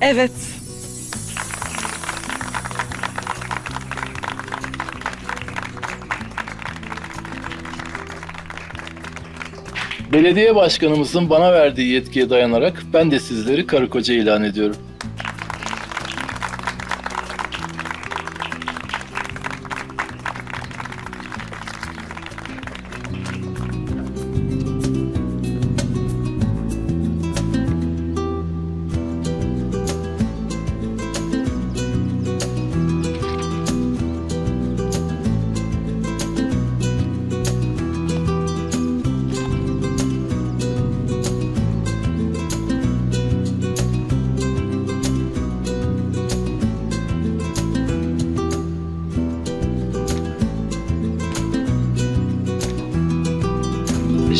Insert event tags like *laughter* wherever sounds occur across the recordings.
Evet. Belediye başkanımızın bana verdiği yetkiye dayanarak ben de sizleri karı koca ilan ediyorum.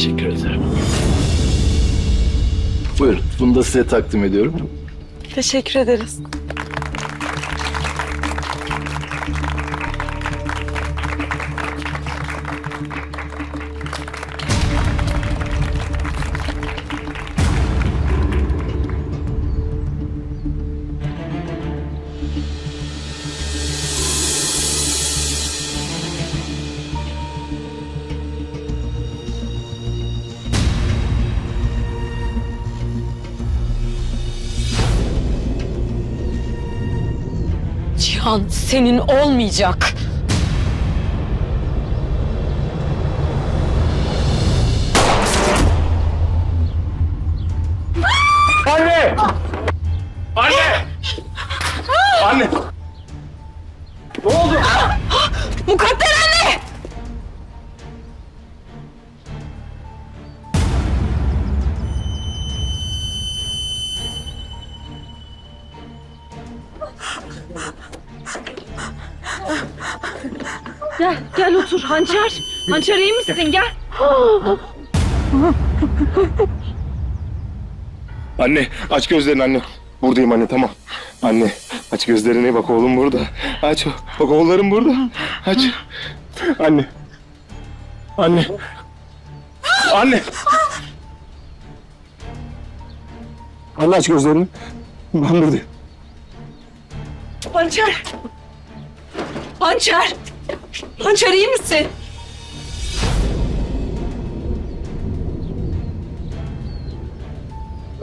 Teşekkür ederim. Buyurun, bunu da size takdim ediyorum. Teşekkür ederiz. Cihan senin olmayacak. Gel, gel otur. Hançer. Hançer iyi misin? Gel. Anne aç gözlerini anne. Buradayım anne tamam. Anne aç gözlerini bak oğlum burada. Aç bak oğullarım burada. Aç. Anne. Anne. Anne. Anne aç gözlerini. Ben buradayım. Hançer. Hançer. Hançer iyi misin?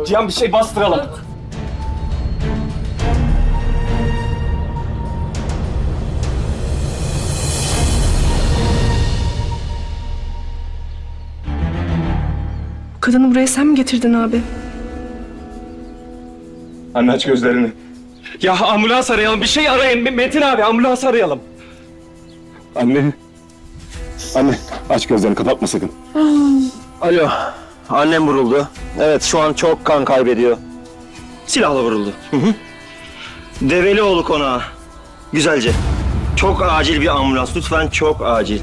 Cihan bir şey bastıralım. Kadını buraya sen mi getirdin abi? Anne aç gözlerini. Ya ambulans arayalım. Bir şey arayın. Metin abi ambulans arayalım. Anne. Anne aç gözlerini kapatma sakın. Alo. Annem vuruldu. Evet şu an çok kan kaybediyor. Silahla vuruldu. Hı hı. Develioğlu konağı. Güzelce. Çok acil bir ambulans. Lütfen çok acil.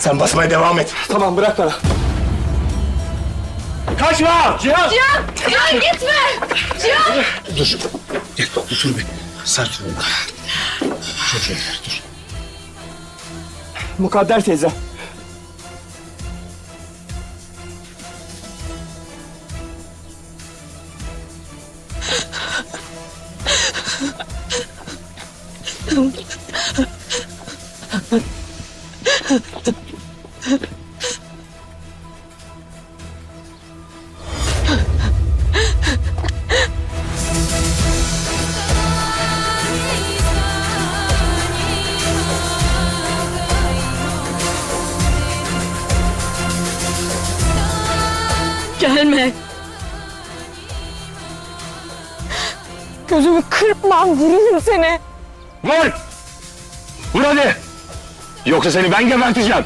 Sen basmaya devam et. Tamam bırak bana. Kaçma! Cihan! Cihan gitme! Mukadder teyze. *laughs* Gelme. Gözümü kırpma, vururum seni. Vur! Vur hadi! Yoksa seni ben geberteceğim.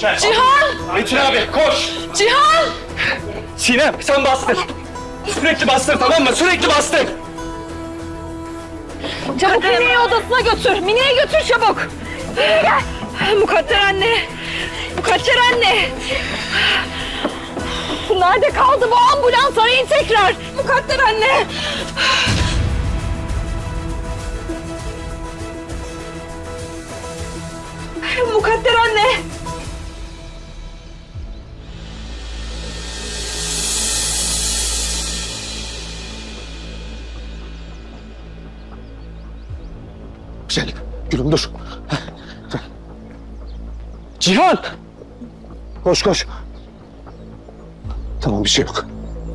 Cihan! Metin abi koş. Cihan! Sinem sen bastır. Sürekli bastır tamam mı? Sürekli bastır. Çabuk Mine'yi odasına götür. Mine'yi götür çabuk. Mine gel. Mukadder anne. Mukadder anne. Nerede kaldı bu ambulans? Arayın tekrar. Mukadder anne. Mukadder Cihan! Koş koş. Tamam bir şey yok.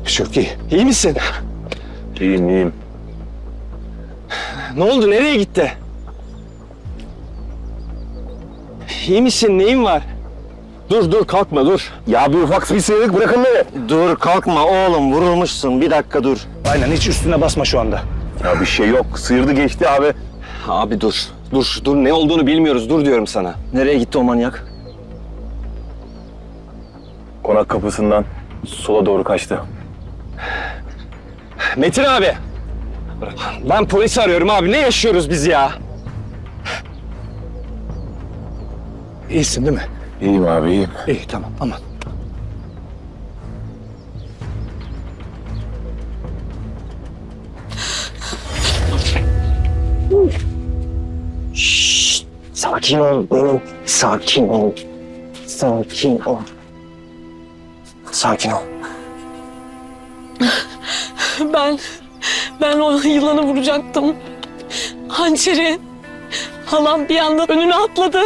Bir şey yok iyi. İyi misin? İyiyim iyiyim. Ne oldu? Nereye gitti? İyi misin? Neyin var? Dur dur kalkma dur. Ya bir ufak bir sıyrık bırakın beni. Dur kalkma oğlum vurulmuşsun. Bir dakika dur. Aynen hiç üstüne basma şu anda. Ya bir şey yok. Sıyırdı geçti abi. Abi dur. Dur dur ne olduğunu bilmiyoruz. Dur diyorum sana. Nereye gitti o manyak? Konak kapısından sola doğru kaçtı. Metin abi. Ben polisi arıyorum abi. Ne yaşıyoruz biz ya? İyisin değil mi? İyiyim abi iyiyim. İyi tamam aman. Sakin ol benim. Sakin ol. Sakin ol. Sakin ol. Ben, ben o yılanı vuracaktım. Hançeri. Halam bir anda önüne atladı.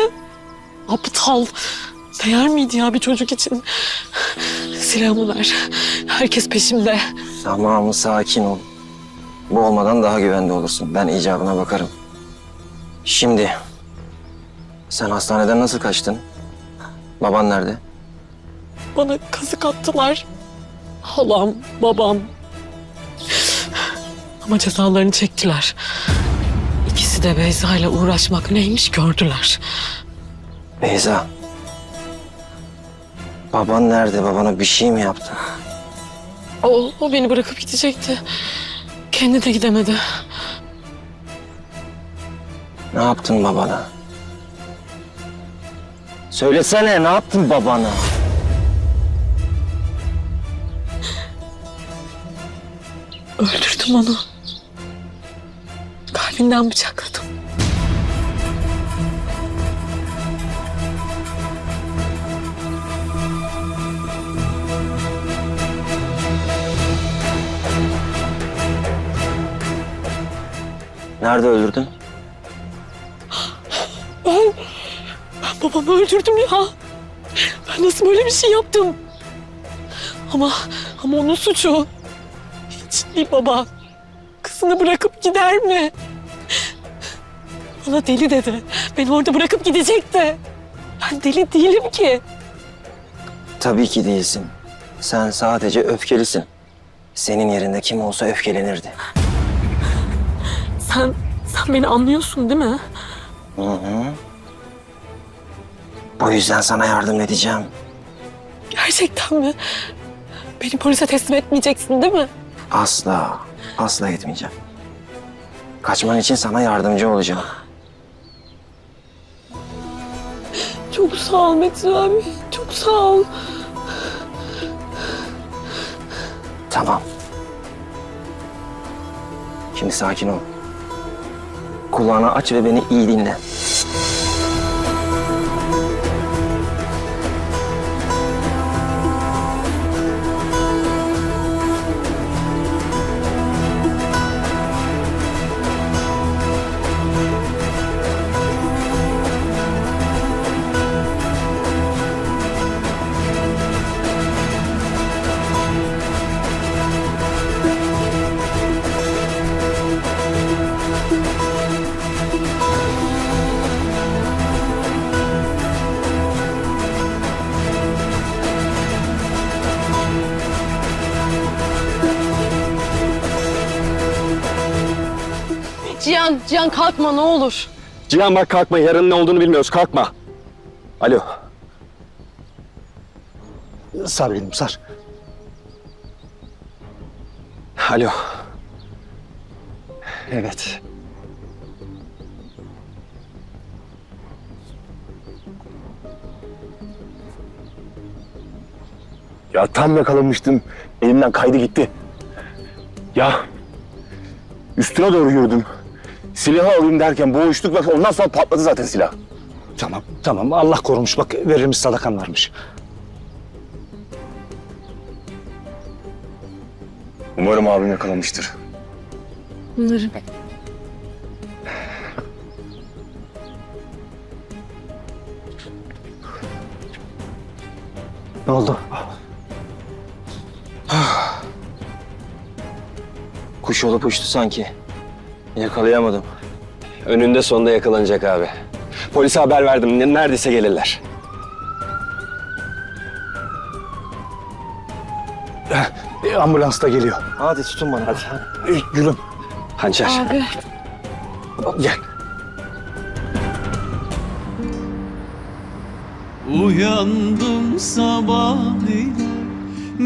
Aptal. Değer miydi ya bir çocuk için? Silahımı ver. Herkes peşimde. Tamam sakin ol. Bu olmadan daha güvende olursun. Ben icabına bakarım. Şimdi sen hastaneden nasıl kaçtın? Baban nerede? Bana kazık attılar. Halam, babam. Ama cezalarını çektiler. İkisi de Beyza ile uğraşmak neymiş gördüler. Beyza. Baban nerede? Babana bir şey mi yaptı? O, o beni bırakıp gidecekti. Kendi de gidemedi. Ne yaptın babana? Söylesene ne yaptın babana? Öldürdüm onu. Kalbinden bıçakladım. Nerede öldürdün? Ben, ben babamı öldürdüm ya. Ben nasıl böyle bir şey yaptım? Ama, ama onun suçu. Hiç bir baba kızını bırakıp gider mi? Bana deli dedi. Beni orada bırakıp gidecekti. Ben deli değilim ki. Tabii ki değilsin. Sen sadece öfkelisin. Senin yerinde kim olsa öfkelenirdi. Sen, sen beni anlıyorsun değil mi? Hı hı. Bu yüzden sana yardım edeceğim. Gerçekten mi? Beni polise teslim etmeyeceksin değil mi? Asla, asla etmeyeceğim. Kaçman için sana yardımcı olacağım. Çok sağ ol Metin abi. Çok sağ ol. Tamam. Şimdi sakin ol. Kulağını aç ve beni iyi dinle. Cihan, kalkma ne olur. Cihan bak kalkma yarın ne olduğunu bilmiyoruz kalkma. Alo. Sar benim sar. Alo. Evet. Ya tam yakalamıştım. Elimden kaydı gitti. Ya üstüne doğru yürüdüm. Silahı alayım derken boğuştuk bak ondan sonra patladı zaten silah. Tamam tamam Allah korumuş bak verilmiş sadakan varmış. Umarım abim yakalamıştır. Umarım. Ne oldu? Kuş olup uçtu sanki. Yakalayamadım. Önünde sonunda yakalanacak abi. Polise haber verdim. Ne- Neredeyse gelirler. E, ambulans da geliyor. Hadi tutun bana. Hadi. E, gülüm Hançer. Abi. gel. Uyandım sabah ile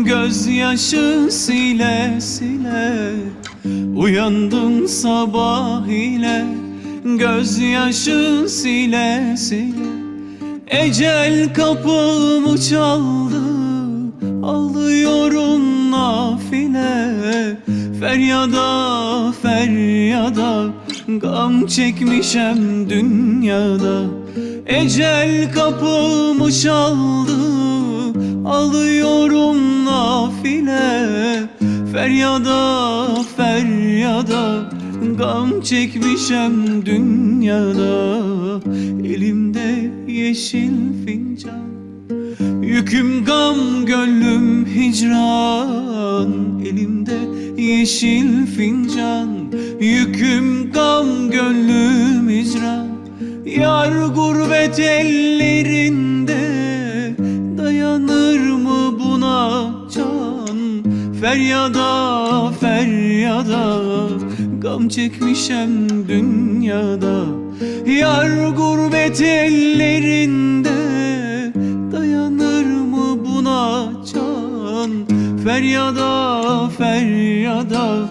Gözyaşı sile sile Uyandım sabah ile Gözyaşı sile sile Ecel kapımı çaldı Alıyorum nafile. Feryada feryada Gam çekmişem dünyada. Ecel kapımı çaldı Alıyorum nafile Feryada feryada Gam çekmişem dünyada. Elimde yeşil fincan Yüküm gam gönlüm hicran. Elimde yeşil fincan Yüküm gam gönlüm hicran. Yar gurbet ellerinde Feryada feryada Gam çekmişem dünyada. Yar gurbet ellerinde Dayanır mı buna can Feryada feryada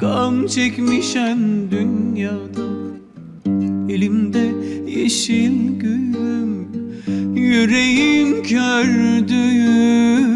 Gam çekmişem dünyada. Elimde yeşil gülüm Yüreğim kördüğüm